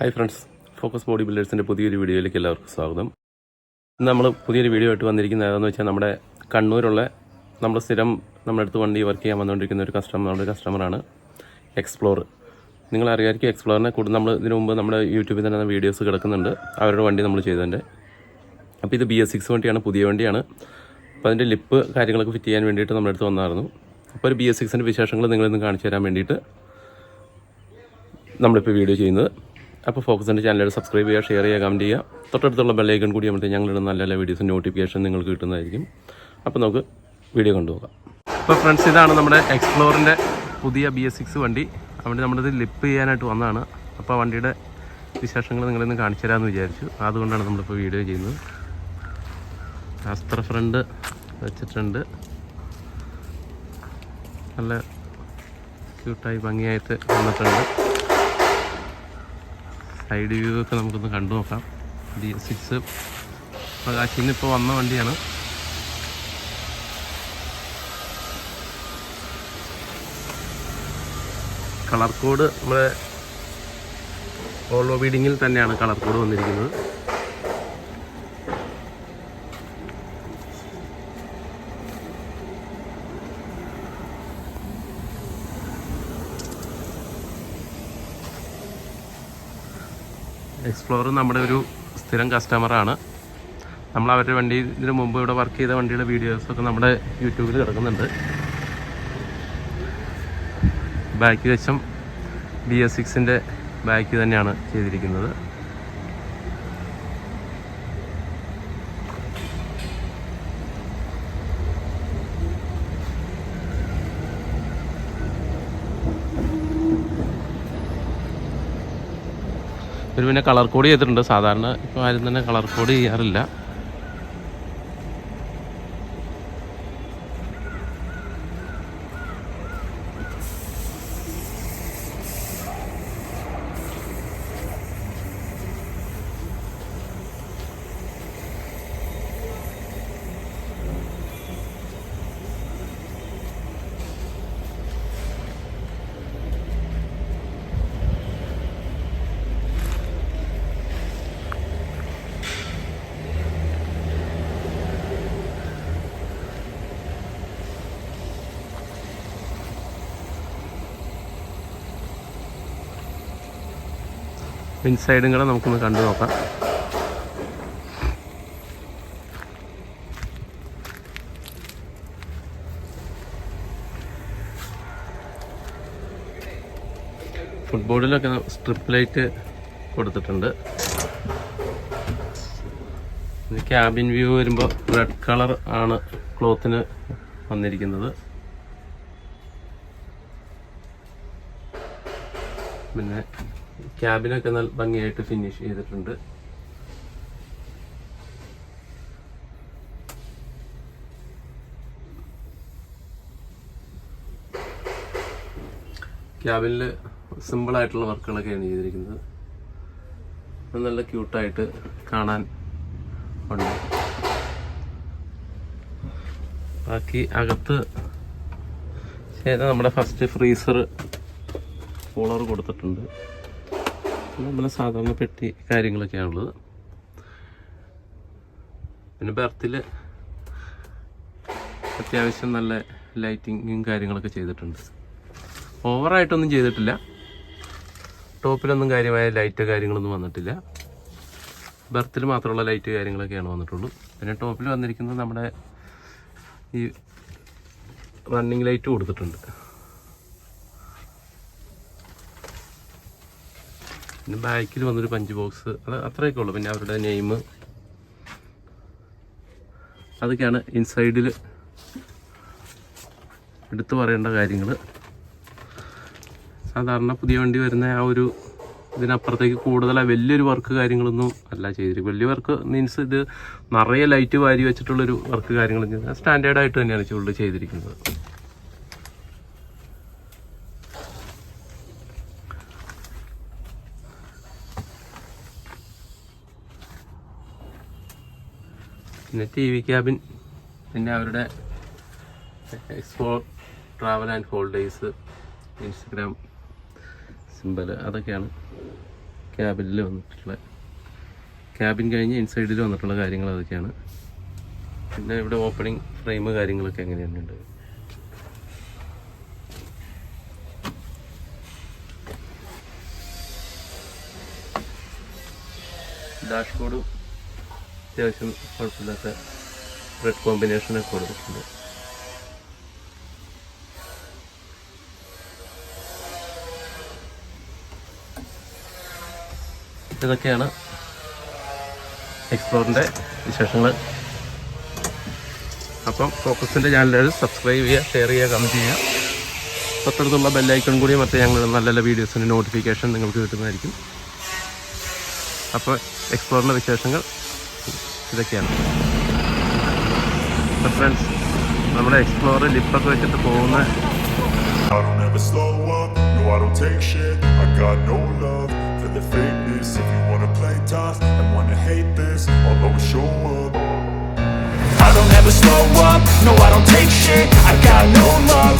Hi friends focus body ബിൽഡേഴ്സിന്റെ പുതിയൊരു വീഡിയോയിലേക്ക് എല്ലാവർക്കും സ്വാഗതം. നമ്മൾ പുതിയൊരു വീഡിയോ ആയിട്ട് വന്നിരിക്കുന്നത് ഏതാണെന്ന് വെച്ചാൽ നമ്മുടെ കണ്ണൂരുള്ള നമ്മൾ സ്ഥിരം നമ്മുടെ അടുത്ത് വണ്ടി വർക്ക് ചെയ്യാൻ വന്നുകൊണ്ടിരിക്കുന്ന ഒരു കസ്റ്റമർ നമ്മുടെ കസ്റ്റമറാണ് എക്സ്പ്ലോർ നിങ്ങൾ അറിയാമായിരിക്കും എക്സ്പ്ലോറിനെ കൂടുതൽ നമ്മൾ ഇതിനു മുമ്പ് നമ്മുടെ യൂട്യൂബിൽ തന്നെ വീഡിയോസ് കിടക്കുന്നുണ്ട്. അവരുടെ വണ്ടി നമ്മൾ ചെയ്തതിന്റെ അപ്പോൾ ഇത് ബി എസ് സിക്സ് വണ്ടിയാണ് പുതിയ വണ്ടിയാണ്. അപ്പോൾ അതിന്റെ ലിപ്പ് കാര്യങ്ങളൊക്കെ ഫിറ്റ് ചെയ്യാൻ വേണ്ടിയിട്ട് നമ്മുടെ അടുത്ത് വന്നായിരുന്നു. അപ്പോൾ ഒരു ബി എസ് സിക്സിന്റെ വിശേഷങ്ങൾ നിങ്ങളിന്ന് കാണിച്ചു തരാൻ വേണ്ടിയിട്ട് നമ്മളിപ്പോൾ വീഡിയോ ചെയ്യുന്നത്. അപ്പോൾ ഫോക്കസിന്റെ ചാനൽ സബ്സ്ക്രൈബ് ചെയ്യുക ഷെയർ ചെയ്യുക കമന്റ് ചെയ്യുക. തൊട്ടടുത്തുള്ള ബെല്ലൈക്കൺ കൂടി നമ്മൾ ഞങ്ങളുടെ നല്ല നല്ല വീഡിയോസ് നോട്ടിഫിക്കേഷൻ നിങ്ങൾക്ക് കിട്ടുന്നതായിരിക്കും. അപ്പോൾ നമുക്ക് വീഡിയോ കണ്ടുപോകാം അപ്പോൾ ഫ്രണ്ട്സ് ഇതാണ് നമ്മുടെ എക്സ്പ്ലോറിന്റെ പുതിയ ബി എസ് സിക്സ് വണ്ടി. അവിടെ നമ്മളിത് ലിപ്പ് ചെയ്യാനായിട്ട് വന്നതാണ്. അപ്പോൾ വണ്ടിയുടെ വിശേഷങ്ങൾ നിങ്ങളിന്ന് കാണിച്ചു തരാമെന്ന് വിചാരിച്ചു. അതുകൊണ്ടാണ് നമ്മളിപ്പോൾ വീഡിയോ ചെയ്യുന്നത്. ആസ്ത്ര ഫ്രണ്ട് വെച്ചിട്ടുണ്ട്. നല്ല ക്യൂട്ടായി ഭംഗിയായിട്ട് വന്നിട്ടുണ്ട്. സൈഡ് വ്യൂ ഒക്കെ നമുക്കൊന്ന് കണ്ടു നോക്കാം. ഡി സിക്സ് പ്രകാശിന്ന് ഇപ്പോൾ വന്ന വണ്ടിയാണ്. കളർ കോഡ് നമ്മുടെ ഓൾവോ ബീഡിങ്ങിൽ തന്നെയാണ് കളർ കോഡ് വന്നിരിക്കുന്നത്. എക്സ്പ്ലോർ നമ്മുടെ ഒരു സ്ഥിരം കസ്റ്റമറാണ് നമ്മൾ അവരുടെ വണ്ടി ഇതിന് മുമ്പ് ഇവിടെ വർക്ക് ചെയ്ത വണ്ടിയുടെ വീഡിയോസൊക്കെ നമ്മുടെ യൂട്യൂബിൽ കിടക്കുന്നുണ്ട്. ബാക്ക് വശം ബി എസ് സിക്സിന്റെ ബാക്ക് തന്നെയാണ് ചെയ്തിരിക്കുന്നത്. ഇവർ പിന്നെ കളർ കോഡ് ചെയ്തിട്ടുണ്ട്. സാധാരണ ഇപ്പോൾ ആരും തന്നെ കളർ കോഡ് ചെയ്യാറില്ല. ഇൻസൈഡും കൂടെ നമുക്കൊന്ന് കണ്ടു നോക്കാം. ഫുട്ബോളിലൊക്കെ സ്ട്രിപ്പ് ലൈറ്റ് കൊടുത്തിട്ടുണ്ട്. ക്യാബിൻ വ്യൂ വരുമ്പോൾ റെഡ് കളർ ആണ് ക്ലോത്തിന് വന്നിരിക്കുന്നത്. പിന്നെ ക്യാബിനൊക്കെ നല്ല ഭംഗിയായിട്ട് ഫിനിഷ് ചെയ്തിട്ടുണ്ട്. ക്യാബിനിൽ സിമ്പിൾ ആയിട്ടുള്ള വർക്കുകളൊക്കെയാണ് ചെയ്തിരിക്കുന്നത്. നല്ല ക്യൂട്ടായിട്ട് കാണാൻ ഉണ്ട്. ബാക്കി അകത്ത് ചെയ്ത നമ്മുടെ ഫസ്റ്റ് ഫ്രീസർ കൂളർ കൊടുത്തിട്ടുണ്ട്. നമ്മളെ സാധാരണ പെട്ടി കാര്യങ്ങളൊക്കെയാണുള്ളത്. പിന്നെ ബർത്തിൽ അത്യാവശ്യം നല്ല ലൈറ്റിങ്ങും കാര്യങ്ങളൊക്കെ ചെയ്തിട്ടുണ്ട്. ഓവറായിട്ടൊന്നും ചെയ്തിട്ടില്ല. ടോപ്പിലൊന്നും കാര്യമായ ലൈറ്റ് കാര്യങ്ങളൊന്നും വന്നിട്ടില്ല. ബർത്തിൽ മാത്രമുള്ള ലൈറ്റ് കാര്യങ്ങളൊക്കെയാണ് വന്നിട്ടുള്ളൂ. പിന്നെ ടോപ്പിൽ വന്നിരിക്കുന്നത് നമ്മുടെ ഈ റണ്ണിങ് ലൈറ്റ് കൊടുത്തിട്ടുണ്ട്. പിന്നെ ബാക്കിൽ വന്നൊരു പഞ്ച് ബോക്സ് അത് അത്രയൊക്കെ ഉള്ളു. പിന്നെ അവരുടെ നെയിം അതൊക്കെയാണ് ഇൻസൈഡിൽ എടുത്തു പറയേണ്ട കാര്യങ്ങൾ സാധാരണ പുതിയ വണ്ടി വരുന്ന ആ ഒരു ഇതിനപ്പുറത്തേക്ക് കൂടുതലായി വലിയൊരു വർക്ക് കാര്യങ്ങളൊന്നും അല്ല ചെയ്തിരിക്കും വലിയ വർക്ക് മീൻസ് ഇത് നിറയെ ലൈറ്റ് വാരി വെച്ചിട്ടുള്ളൊരു വർക്ക് കാര്യങ്ങളും. സ്റ്റാൻഡേർഡായിട്ട് തന്നെയാണ് ചുള്ളി ചെയ്തിരിക്കുന്നത്. പിന്നെ ടി വി ക്യാബിൻ പിന്നെ അവരുടെ explore travel and holidays Instagram symbol അതൊക്കെയാണ് ക്യാബിനിൽ വന്നിട്ടുള്ള. ക്യാബിൻ കഴിഞ്ഞ് ഇൻസൈഡിൽ വന്നിട്ടുള്ള കാര്യങ്ങൾ അതൊക്കെയാണ്. പിന്നെ ഇവിടെ ഓപ്പണിംഗ് ഫ്രെയിം കാര്യങ്ങളൊക്കെ എങ്ങനെയാണുണ്ട് ഡാഷ്ബോർഡും അത്യാവശ്യം കുഴപ്പമില്ലാത്ത റെഡ് കോമ്പിനേഷനൊക്കെ കൊടുത്തിട്ടുണ്ട്. ഇതൊക്കെയാണ് എക്സ്പ്ലോറിന്റെ വിശേഷങ്ങൾ. അപ്പം ഫോക്കസിന്റെ ചാനലുകൾ സബ്സ്ക്രൈബ് ചെയ്യുക ഷെയർ ചെയ്യുക കമന്റ് ചെയ്യുക. തൊട്ടടുത്തുള്ള ബെല്ലൈക്കൺ കൂടി മറ്റേ ഞങ്ങൾ നല്ല നല്ല വീഡിയോസിന്റെ നോട്ടിഫിക്കേഷൻ നിങ്ങൾക്ക് കിട്ടുന്നതായിരിക്കും. അപ്പോൾ എക്സ്പ്ലോറിന്റെ വിശേഷങ്ങൾ ഇതൊക്കെയാണ് അപ്പോൾ ഫ്രണ്ട്സ് നമ്മുടെ എക്സ്പ്ലോർ ലിപ്പൊക്കെ വെച്ചിട്ട് പോകുന്ന I don't ever slow up, no I don't take shit I got no love for the fakeness If you wanna play tough and wanna hate this I'll always show up I don't ever slow up, no I don't take shit I got no love